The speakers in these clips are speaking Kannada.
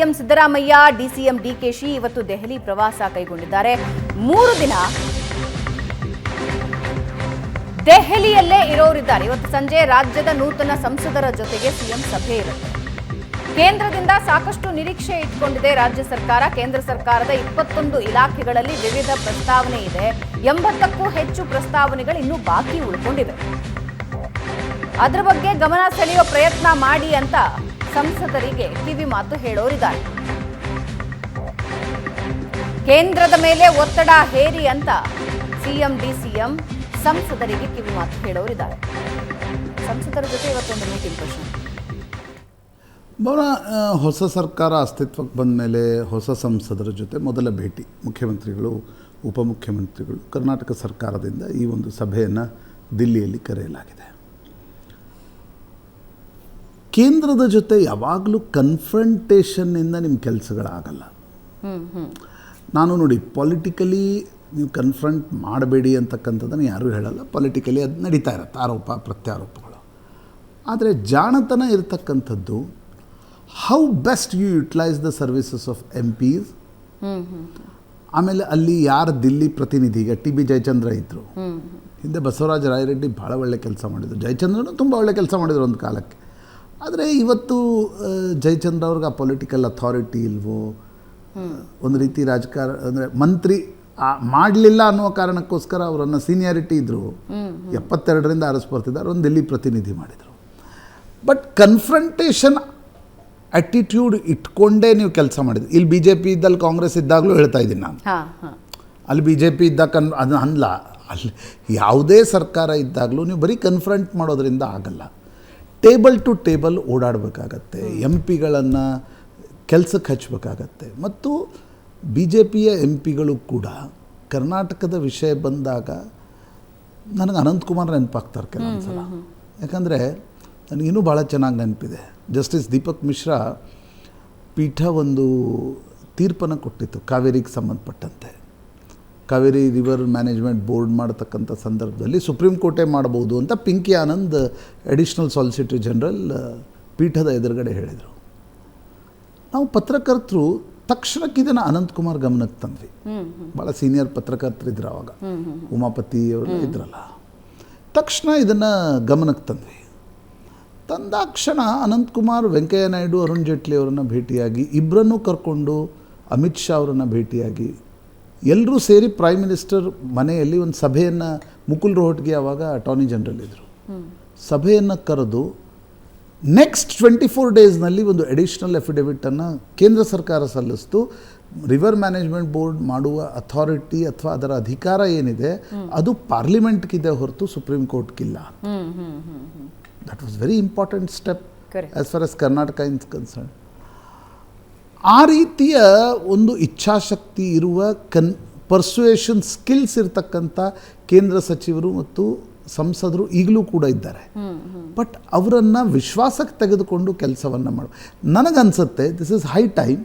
ಸಿಎಂ ಸಿದ್ದರಾಮಯ್ಯ, ಡಿಸಿಎಂ ಡಿಕೆಶಿ ಇವತ್ತು ದೆಹಲಿ ಪ್ರವಾಸ ಕೈಗೊಂಡಿದ್ದಾರೆ. ಮೂರು ದಿನ ದೆಹಲಿಯಲ್ಲೇ ಇರೋರಿದ್ದಾರೆ. ಇವತ್ತು ಸಂಜೆ ರಾಜ್ಯದ ನೂತನ ಸಂಸದರ ಜೊತೆಗೆ ಸಿಎಂ ಸಭೆ ಇರುತ್ತೆ. ಕೇಂದ್ರದಿಂದ ಸಾಕಷ್ಟು ನಿರೀಕ್ಷೆ ಇಟ್ಕೊಂಡಿದೆ ರಾಜ್ಯ ಸರ್ಕಾರ. ಕೇಂದ್ರ ಸರ್ಕಾರದ ಇಪ್ಪತ್ತೊಂದು ಇಲಾಖೆಗಳಲ್ಲಿ ವಿವಿಧ ಪ್ರಸ್ತಾವನೆ ಇದೆ. ಎಂಬತ್ತಕ್ಕೂ ಹೆಚ್ಚು ಪ್ರಸ್ತಾವನೆಗಳು ಇನ್ನೂ ಬಾಕಿ ಉಳ್ಕೊಂಡಿವೆ. ಅದರ ಬಗ್ಗೆ ಗಮನ ಸೆಳೆಯುವ ಪ್ರಯತ್ನ ಮಾಡಿ ಅಂತ ಸಂಸದರಿಗೆ ಕಿವಿ ಮಾತು ಹೇಳೋರಿದ್ದಾರೆ. ಕೇಂದ್ರದ ಮೇಲೆ ಒತ್ತಡ ಹೇರಿ ಅಂತ ಸಿಎಂ ಡಿಸಿಎಂ ಸಂಸದರಿಗೆ ಕಿವಿ ಮಾತು ಹೇಳೋರಿದ್ದಾರೆ. ಸಂಸದರ ಜೊತೆ ಇವತ್ತೊಂದು ಮೀಟಿಂಗ್ ಪ್ರಶ್ನೆ. ಭವನ ಹೊಸ ಸರ್ಕಾರ ಅಸ್ತಿತ್ವಕ್ಕೆ ಬಂದ ಮೇಲೆ ಹೊಸ ಸಂಸದರ ಜೊತೆ ಮೊದಲ ಭೇಟಿ. ಮುಖ್ಯಮಂತ್ರಿಗಳು, ಉಪಮುಖ್ಯಮಂತ್ರಿಗಳು, ಕರ್ನಾಟಕ ಸರ್ಕಾರದಿಂದ ಈ ಒಂದು ಸಭೆಯನ್ನು ದಿಲ್ಲಿಯಲ್ಲಿ ಕರೆಯಲಾಗಿದೆ. ಕೇಂದ್ರದ ಜೊತೆ ಯಾವಾಗಲೂ ಕನ್ಫ್ರಂಟೇಷನ್ನಿಂದ ನಿಮ್ಮ ಕೆಲಸಗಳಾಗಲ್ಲ. ನಾನು ನೋಡಿ ಪೊಲಿಟಿಕಲಿ ನೀವು ಕನ್ಫ್ರಂಟ್ ಮಾಡಬೇಡಿ ಅಂತಕ್ಕಂಥದ್ದನ್ನು ಯಾರೂ ಹೇಳಲ್ಲ. ಪೊಲಿಟಿಕಲಿ ಅದು ನಡೀತಾ ಇರುತ್ತೆ, ಆರೋಪ, ಪ್ರತ್ಯಾರೋಪಗಳು. ಆದರೆ ಜಾಣತನ ಇರತಕ್ಕಂಥದ್ದು how best you utilise the services of M Ps ಆಮೇಲೆ ಅಲ್ಲಿ ಯಾರು ದಿಲ್ಲಿ ಪ್ರತಿನಿಧಿ, ಈಗ ಟಿ ಬಿ ಜಯಚಂದ್ರ ಇದ್ದರು ಹಿಂದೆ ಬಸವರಾಜ ರಾಯರೆಡ್ಡಿ ಭಾಳ ಒಳ್ಳೆ ಕೆಲಸ ಮಾಡಿದರು. ಜಯಚಂದ್ರನು ತುಂಬ ಒಳ್ಳೆ ಕೆಲಸ ಮಾಡಿದರು ಒಂದು ಕಾಲಕ್ಕೆ. ಆದರೆ ಇವತ್ತು ಜಯಚಂದ್ರ ಅವ್ರಿಗೆ ಆ ಪೊಲಿಟಿಕಲ್ ಅಥಾರಿಟಿ ಇಲ್ವೋ ಒಂದು ರೀತಿ ರಾಜಕಾರ ಅಂದರೆ ಮಂತ್ರಿ ಮಾಡಲಿಲ್ಲ ಅನ್ನೋ ಕಾರಣಕ್ಕೋಸ್ಕರ ಅವರನ್ನು ಸೀನಿಯಾರಿಟಿ ಇದ್ದರು ಎಪ್ಪತ್ತೆರಡರಿಂದ ಆರಿಸ್ಬರ್ತಿದ್ದಾರೆ ಒಂದು ದಿಲ್ಲಿ ಪ್ರತಿನಿಧಿ ಮಾಡಿದರು. ಬಟ್ ಕನ್ಫ್ರಂಟೇಷನ್ ಆ್ಯಟಿಟ್ಯೂಡ್ ಇಟ್ಕೊಂಡೇ ನೀವು ಕೆಲಸ ಮಾಡಿದ್ರಿ. ಇಲ್ಲಿ ಬಿ ಜೆ ಪಿ ಇದ್ದಲ್ಲಿ ಕಾಂಗ್ರೆಸ್ ಇದ್ದಾಗಲೂ ಹೇಳ್ತಾ ಇದ್ದೀನಿ ನಾನು. ಅಲ್ಲಿ ಬಿ ಜೆ ಪಿ ಇದ್ದಾಗ ಕನ್ ಅದು ಅಲ್ಲ. ಅಲ್ಲಿ ಯಾವುದೇ ಸರ್ಕಾರ ಇದ್ದಾಗಲೂ ನೀವು ಬರೀ ಕನ್ಫ್ರಂಟ್ ಮಾಡೋದ್ರಿಂದ ಆಗಲ್ಲ. ಟೇಬಲ್ ಟು ಟೇಬಲ್ ಓಡಾಡಬೇಕಾಗತ್ತೆ. ಎಂ ಪಿಗಳನ್ನು ಕೆಲಸಕ್ಕೆ ಹಚ್ಚಬೇಕಾಗತ್ತೆ ಮತ್ತು ಬಿ ಜೆ ಪಿಯ ಎಂ ಪಿಗಳು ಕೂಡ ಕರ್ನಾಟಕದ ವಿಷಯ ಬಂದಾಗ ನನಗೆ ಅನಂತಕುಮಾರ್ ನೆನಪಾಗ್ತಾರೆ ಕೆಲವೊಂದು ಸಲ. ಯಾಕಂದರೆ ನನಗಿನ್ನೂ ಭಾಳ ಚೆನ್ನಾಗಿ ನೆನಪಿದೆ. ಜಸ್ಟಿಸ್ ದೀಪಕ್ ಮಿಶ್ರಾ ಪೀಠ ಒಂದು ತೀರ್ಪನ್ನು ಕೊಟ್ಟಿತ್ತು ಕಾವೇರಿಗೆ ಸಂಬಂಧಪಟ್ಟಂತೆ. ಕಾವೇರಿ ರಿವರ್ ಮ್ಯಾನೇಜ್ಮೆಂಟ್ ಬೋರ್ಡ್ ಮಾಡತಕ್ಕಂಥ ಸಂದರ್ಭದಲ್ಲಿ ಸುಪ್ರೀಂ ಕೋರ್ಟೇ ಮಾಡ್ಬೋದು ಅಂತ Pinky Anand additional solicitor general ಪೀಠದ ಎದುರುಗಡೆ ಹೇಳಿದರು. ನಾವು ಪತ್ರಕರ್ತರು ತಕ್ಷಣಕ್ಕೆ ಇದನ್ನು ಅನಂತಕುಮಾರ್ ಗಮನಕ್ಕೆ ತಂದ್ವಿ. ಭಾಳ ಸೀನಿಯರ್ ಪತ್ರಕರ್ತರಿದ್ರು ಅವಾಗ. ಉಮಾಪತಿ ಅವರು ಇದ್ರಲ್ಲ. ತಕ್ಷಣ ಇದನ್ನು ಗಮನಕ್ಕೆ ತಂದ್ವಿ. ತಂದಾಕ್ಷಣ ಅನಂತಕುಮಾರ್ ವೆಂಕಯ್ಯ ನಾಯ್ಡು ಅರುಣ್ ಜೇಟ್ಲಿ ಅವರನ್ನು ಭೇಟಿಯಾಗಿ ಇಬ್ಬರನ್ನೂ ಕರ್ಕೊಂಡು ಅಮಿತ್ ಶಾ ಅವರನ್ನು ಭೇಟಿಯಾಗಿ ಎಲ್ಲರೂ ಸೇರಿ ಪ್ರೈಮ್ ಮಿನಿಸ್ಟರ್ ಮನೆಯಲ್ಲಿ ಒಂದು ಸಭೆಯನ್ನು ಮುಕುಲ್ ರೋಹಟ್ಗೆ ಆವಾಗ ಅಟಾರ್ನಿ ಜನರಲ್ ಇದ್ದರು ಸಭೆಯನ್ನು ಕರೆದು ನೆಕ್ಸ್ಟ್ ಟ್ವೆಂಟಿ ಫೋರ್ ಡೇಸ್ನಲ್ಲಿ ಒಂದು ಅಡಿಷನಲ್ ಅಫಿಡವಿಟನ್ನು ಕೇಂದ್ರ ಸರ್ಕಾರ ಸಲ್ಲಿಸ್ತು. ರಿವರ್ ಮ್ಯಾನೇಜ್ಮೆಂಟ್ ಬೋರ್ಡ್ ಮಾಡುವ ಅಥಾರಿಟಿ ಅಥವಾ ಅದರ ಅಧಿಕಾರ ಏನಿದೆ ಅದು ಪಾರ್ಲಿಮೆಂಟ್ಗಿದೆ ಹೊರತು supreme ಕೋರ್ಟ್ಗಿಲ್ಲ that was very important step. As far as Karnataka is concern ಆ ರೀತಿಯ ಒಂದು ಇಚ್ಛಾಶಕ್ತಿ ಇರುವ ಕನ್ ಪರ್ಸುವೇಷನ್ ಸ್ಕಿಲ್ಸ್ ಇರತಕ್ಕಂಥ ಕೇಂದ್ರ ಸಚಿವರು ಮತ್ತು ಸಂಸದರು ಈಗಲೂ ಕೂಡ ಇದ್ದಾರೆ. ಬಟ್ ಅವರನ್ನು ವಿಶ್ವಾಸಕ್ಕೆ ತೆಗೆದುಕೊಂಡು ಕೆಲಸವನ್ನು ಮಾಡು. ನನಗನ್ಸುತ್ತೆ ದಿಸ್ ಇಸ್ ಹೈ ಟೈಮ್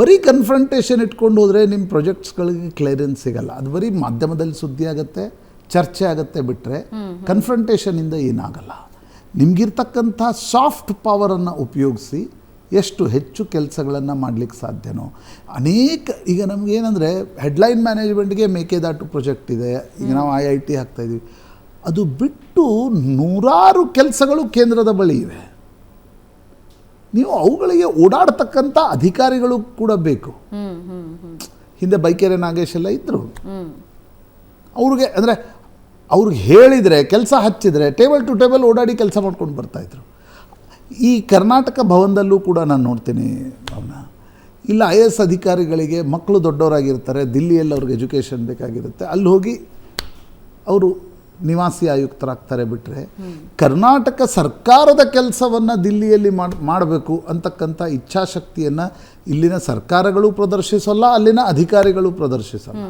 ಬರೀ ಕನ್ಫ್ರಂಟೇಷನ್ ಇಟ್ಕೊಂಡು ಹೋದರೆ ನಿಮ್ಮ ಪ್ರೊಜೆಕ್ಟ್ಸ್ಗಳಿಗೆ ಕ್ಲಿಯರೆನ್ಸ್ ಸಿಗಲ್ಲ. ಅದು ಬರೀ ಮಾಧ್ಯಮದಲ್ಲಿ ಸುದ್ದಿ ಆಗುತ್ತೆ ಚರ್ಚೆ ಆಗುತ್ತೆ ಬಿಟ್ಟರೆ ಕನ್ಫ್ರಂಟೇಷನಿಂದ ಏನಾಗಲ್ಲ. ನಿಮಗಿರ್ತಕ್ಕಂಥ ಸಾಫ್ಟ್ ಪವರನ್ನು ಉಪಯೋಗಿಸಿ ಎಷ್ಟು ಹೆಚ್ಚು ಕೆಲಸಗಳನ್ನು ಮಾಡಲಿಕ್ಕೆ ಸಾಧ್ಯನೋ. ಅನೇಕ ಈಗ ನಮಗೇನೆಂದರೆ ಹೆಡ್ಲೈನ್ ಮ್ಯಾನೇಜ್ಮೆಂಟ್ಗೆ ಮೇಕೆದಾಟು ಪ್ರಾಜೆಕ್ಟ್ ಇದೆ. ಈಗ ನಾವು ಐ ಐ ಟಿ ಹಾಕ್ತಾಯಿದ್ದೀವಿ ಅದು ಬಿಟ್ಟು ನೂರಾರು ಕೆಲಸಗಳು ಕೇಂದ್ರದ ಬಳಿ ಇವೆ. ನೀವು ಅವುಗಳಿಗೆ ಓಡಾಡ್ತಕ್ಕಂಥ ಅಧಿಕಾರಿಗಳು ಕೂಡ ಬೇಕು. ಹಿಂದೆ ಬೈಕೆರೆ ನಾಗೇಶ್ ಎಲ್ಲ ಇದ್ದರು ಅವ್ರಿಗೆ ಅಂದರೆ ಅವ್ರಿಗೆ ಹೇಳಿದರೆ ಕೆಲಸ ಹಚ್ಚಿದರೆ ಟೇಬಲ್ ಟು ಟೇಬಲ್ ಓಡಾಡಿ ಕೆಲಸ ಮಾಡ್ಕೊಂಡು ಬರ್ತಾಯಿದ್ರು ಈ ಕರ್ನಾಟಕ ಭವನದಲ್ಲೂ ಕೂಡ ನಾನು ನೋಡ್ತೀನಿ ಅವನ ಇಲ್ಲ ಐ ಎಸ್ ಅಧಿಕಾರಿಗಳಿಗೆ ಮಕ್ಕಳು ದೊಡ್ಡವರಾಗಿರ್ತಾರೆ ದಿಲ್ಲಿಯಲ್ಲಿ ಅವ್ರಿಗೆ ಎಜುಕೇಷನ್ ಬೇಕಾಗಿರುತ್ತೆ. ಅಲ್ಲಿ ಹೋಗಿ ಅವರು ನಿವಾಸಿ ಆಯುಕ್ತರಾಗ್ತಾರೆ ಬಿಟ್ಟರೆ ಕರ್ನಾಟಕ ಸರ್ಕಾರದ ಕೆಲಸವನ್ನು ದಿಲ್ಲಿಯಲ್ಲಿ ಮಾಡಿ ಮಾಡಬೇಕು ಅಂತಕ್ಕಂಥ ಇಚ್ಛಾಶಕ್ತಿಯನ್ನು ಇಲ್ಲಿನ ಸರ್ಕಾರಗಳು ಪ್ರದರ್ಶಿಸಲ್ಲ ಅಲ್ಲಿನ ಅಧಿಕಾರಿಗಳು ಪ್ರದರ್ಶಿಸಲ್ಲ.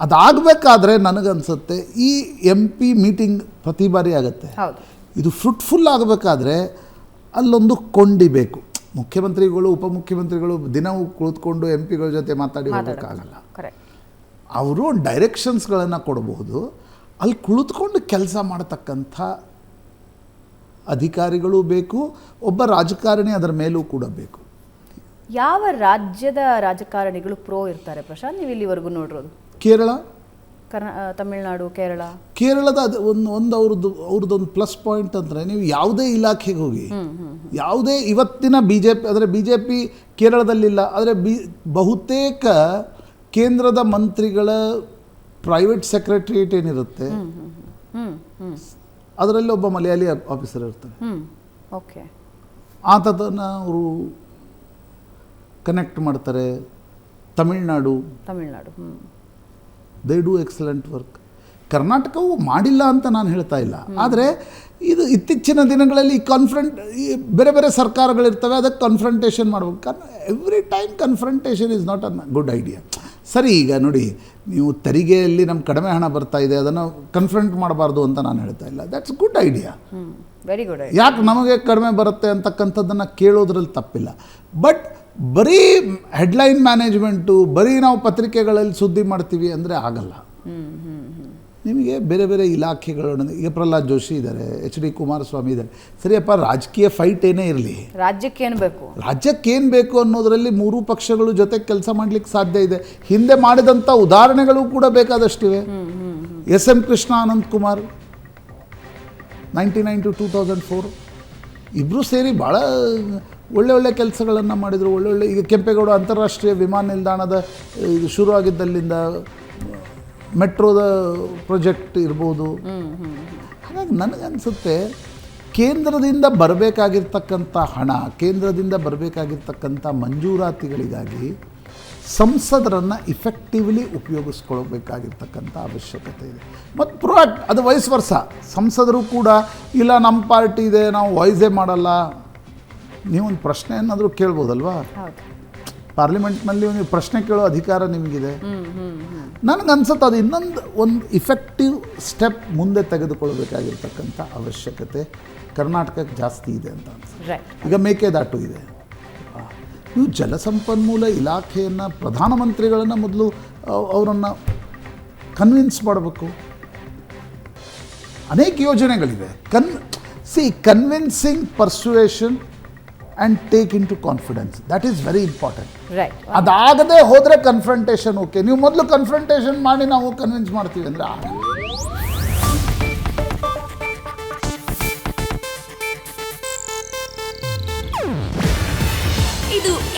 ಅದಾಗಬೇಕಾದ್ರೆ ನನಗನ್ಸುತ್ತೆ ಈ ಎಂ ಪಿ ಮೀಟಿಂಗ್ ಪ್ರತಿ ಬಾರಿ ಆಗುತ್ತೆ. ಇದು ಫ್ರೂಟ್ಫುಲ್ ಆಗಬೇಕಾದ್ರೆ ಅಲ್ಲೊಂದು ಕೊಂಡಿ ಬೇಕು. ಮುಖ್ಯಮಂತ್ರಿಗಳು ಉಪಮುಖ್ಯಮಂತ್ರಿಗಳು ದಿನವೂ ಕುಳಿತುಕೊಂಡು ಎಂ ಪಿಗಳ ಜೊತೆ ಮಾತಾಡಿ ಹೋಗೋಕ್ಕಾಗಲ್ಲ. ಕರೆಕ್ಟ್ ಅವರು ಡೈರೆಕ್ಷನ್ಸ್ಗಳನ್ನು ಕೊಡಬಹುದು. ಅಲ್ಲಿ ಕುಳಿತುಕೊಂಡು ಕೆಲಸ ಮಾಡತಕ್ಕಂಥ ಅಧಿಕಾರಿಗಳು ಬೇಕು ಒಬ್ಬ ರಾಜಕಾರಣಿ ಅದರ ಮೇಲೂ ಕೂಡ ಬೇಕು. ಯಾವ ರಾಜ್ಯದ ರಾಜಕಾರಣಿಗಳು ಪ್ರೋ ಇರ್ತಾರೆ ಪ್ರಶಾಂತ್? ನೀವು ಇಲ್ಲಿವರೆಗೂ ನೋಡಿರೋದು. ಕೇರಳ ಕರ್ನಾ ತಮಿಳುನಾಡು ಕೇರಳ? ಕೇರಳದ ಅದು ಒಂದು ಒಂದು ಅವ್ರದ್ದು ಅವ್ರದ್ದೊಂದು ಪ್ಲಸ್ ಪಾಯಿಂಟ್ ಅಂದರೆ ನೀವು ಯಾವುದೇ ಇಲಾಖೆಗೆ ಹೋಗಿ ಯಾವುದೇ ಇವತ್ತಿನ ಬಿ ಜೆ ಪಿ ಅಂದರೆ ಬಿ ಜೆ ಪಿ ಕೇರಳದಲ್ಲಿಲ್ಲ ಆದರೆ ಬಿ ಬಹುತೇಕ ಕೇಂದ್ರದ ಮಂತ್ರಿಗಳ ಪ್ರೈವೇಟ್ ಸೆಕ್ರೆಟ್ರಿಯೇಟ್ ಏನಿರುತ್ತೆ ಅದರಲ್ಲಿ ಒಬ್ಬ ಮಲಯಾಳಿ ಆಫೀಸರ್ ಇರ್ತಾರೆ ಓಕೆ. ಆತನ ಅವರು ಕನೆಕ್ಟ್ ಮಾಡ್ತಾರೆ Tamil Nadu. Tamil Nadu they do excellent work ಕರ್ನಾಟಕವು ಮಾಡಿಲ್ಲ ಅಂತ ನಾನು ಹೇಳ್ತಾ ಇಲ್ಲ. ಆದರೆ ಇದು ಇತ್ತೀಚಿನ ದಿನಗಳಲ್ಲಿ ಕಾನ್ಫ್ರಂಟ್ ಈ ಬೇರೆ ಬೇರೆ ಸರ್ಕಾರಗಳಿರ್ತವೆ ಅದಕ್ಕೆ ಕನ್ಫ್ರಂಟೇಷನ್ ಮಾಡ್ಬೇಕು. ಕಾರಣ every time confrontation is not an good idea ಸರಿ ಈಗ ನೋಡಿ ನೀವು ತೆರಿಗೆಯಲ್ಲಿ ನಮ್ಮ ಕಡಿಮೆ ಹಣ ಬರ್ತಾ ಇದೆ ಅದನ್ನು ಕನ್ಫ್ರಂಟ್ ಮಾಡಬಾರ್ದು ಅಂತ ನಾನು ಹೇಳ್ತಾ ಇಲ್ಲ. That's good idea very good ಯಾಕೆ ನಮಗೆ ಕಡಿಮೆ ಬರುತ್ತೆ ಅಂತಕ್ಕಂಥದ್ದನ್ನು ಕೇಳೋದ್ರಲ್ಲಿ ತಪ್ಪಿಲ್ಲ. ಬಟ್ ಬರೀ ಹೆಡ್ಲೈನ್ ಮ್ಯಾನೇಜ್ಮೆಂಟು ಬರೀ ನಾವು ಪತ್ರಿಕೆಗಳಲ್ಲಿ ಸುದ್ದಿ ಮಾಡ್ತೀವಿ ಅಂದರೆ ಆಗಲ್ಲ. ನಿಮಗೆ ಬೇರೆ ಬೇರೆ ಇಲಾಖೆಗಳು ಈಗ ಪ್ರಹ್ಲಾದ್ ಜೋಶಿ ಇದ್ದಾರೆ ಎಚ್ ಡಿ ಕುಮಾರಸ್ವಾಮಿ ಇದ್ದಾರೆ. ಸರಿಯಪ್ಪ ರಾಜಕೀಯ ಫೈಟ್ ಏನೇ ಇರಲಿ. ರಾಜ್ಯಕ್ಕೆ ಏನು ಬೇಕು? ರಾಜ್ಯಕ್ಕೆ ಏನು ಬೇಕು ಅನ್ನೋದರಲ್ಲಿ ಮೂರೂ ಪಕ್ಷಗಳು ಜೊತೆ ಕೆಲಸ ಮಾಡಲಿಕ್ಕೆ ಸಾಧ್ಯ ಇದೆ. ಹಿಂದೆ ಮಾಡಿದಂಥ ಉದಾಹರಣೆಗಳು ಕೂಡ ಬೇಕಾದಷ್ಟಿವೆ. S M Krishna Ananth Kumar ninety nine to two thousand four ಇಬ್ಬರು ಸೇರಿ ಭಾಳ ಒಳ್ಳೆ ಒಳ್ಳೆ ಕೆಲಸಗಳನ್ನು ಮಾಡಿದರು ಒಳ್ಳೊಳ್ಳೆ ಈಗ ಕೆಂಪೇಗೌಡ ಅಂತಾರಾಷ್ಟ್ರೀಯ ವಿಮಾನ ನಿಲ್ದಾಣದ, ಇದು ಶುರು ಆಗಿದ್ದಲ್ಲಿಂದ ಮೆಟ್ರೋದ ಪ್ರಾಜೆಕ್ಟ್ ಇರ್ಬೋದು. ಹಾಗಾಗಿ ನನಗನ್ಸುತ್ತೆ ಕೇಂದ್ರದಿಂದ ಬರಬೇಕಾಗಿರ್ತಕ್ಕಂಥ ಹಣ, ಕೇಂದ್ರದಿಂದ ಬರಬೇಕಾಗಿರ್ತಕ್ಕಂಥ ಮಂಜೂರಾತಿಗಳಿಗಾಗಿ ಸಂಸದರನ್ನು ಇಫೆಕ್ಟಿವ್ಲಿ ಉಪಯೋಗಿಸ್ಕೊಳ್ಬೇಕಾಗಿರ್ತಕ್ಕಂಥ ಅವಶ್ಯಕತೆ ಇದೆ. ಮತ್ತು ಪ್ರೊಡಕ್ಟ್ ಅದು ವಯಸ್ ವರ್ಷ ಸಂಸದರು ಕೂಡ ಇಲ್ಲ ನಮ್ಮ ಪಾರ್ಟಿ ಇದೆ ನಾವು ವಾಯ್ಸೇ ಮಾಡಲ್ಲ. ನೀವೊಂದು ಪ್ರಶ್ನೆ ಏನಾದರೂ ಕೇಳ್ಬೋದಲ್ವಾ? ಪಾರ್ಲಿಮೆಂಟ್ನಲ್ಲಿ ನೀವು ಪ್ರಶ್ನೆ ಕೇಳೋ ಅಧಿಕಾರ ನಿಮಗಿದೆ. ನನಗೆ ನನಗನ್ಸುತ್ತೆ ಅದು ಇನ್ನೊಂದು ಒಂದು ಇಫೆಕ್ಟಿವ್ ಸ್ಟೆಪ್ ಮುಂದೆ ತೆಗೆದುಕೊಳ್ಬೇಕಾಗಿರ್ತಕ್ಕಂಥ ಅವಶ್ಯಕತೆ ಕರ್ನಾಟಕಕ್ಕೆ ಜಾಸ್ತಿ ಇದೆ ಅಂತ ಅನ್ಸುತ್ತೆ. ಈಗ ಮೇಕೆದಾಟು ಇದೆ. ನೀವು ಜಲಸಂಪನ್ಮೂಲ ಇಲಾಖೆಯನ್ನು ಪ್ರಧಾನಮಂತ್ರಿಗಳನ್ನು ಮೊದಲು ಅವರನ್ನು ಕನ್ವಿನ್ಸ್ ಮಾಡಬೇಕು. ಅನೇಕ ಯೋಜನೆಗಳಿವೆ. ಕನ್ C convincing persuasion and take in to confidence that is very important right ಅದಾಗದೆ ಹೋದರೆ ಕನ್ಫ್ರಂಟೇಷನ್ ಓಕೆ ನೀವು ಮೊದಲು ಕನ್ಫ್ರಂಟೇಷನ್ ಮಾಡಿ ನಾವು ಕನ್ವಿನ್ಸ್ ಮಾಡ್ತೀವಿ ಅಂದರೆ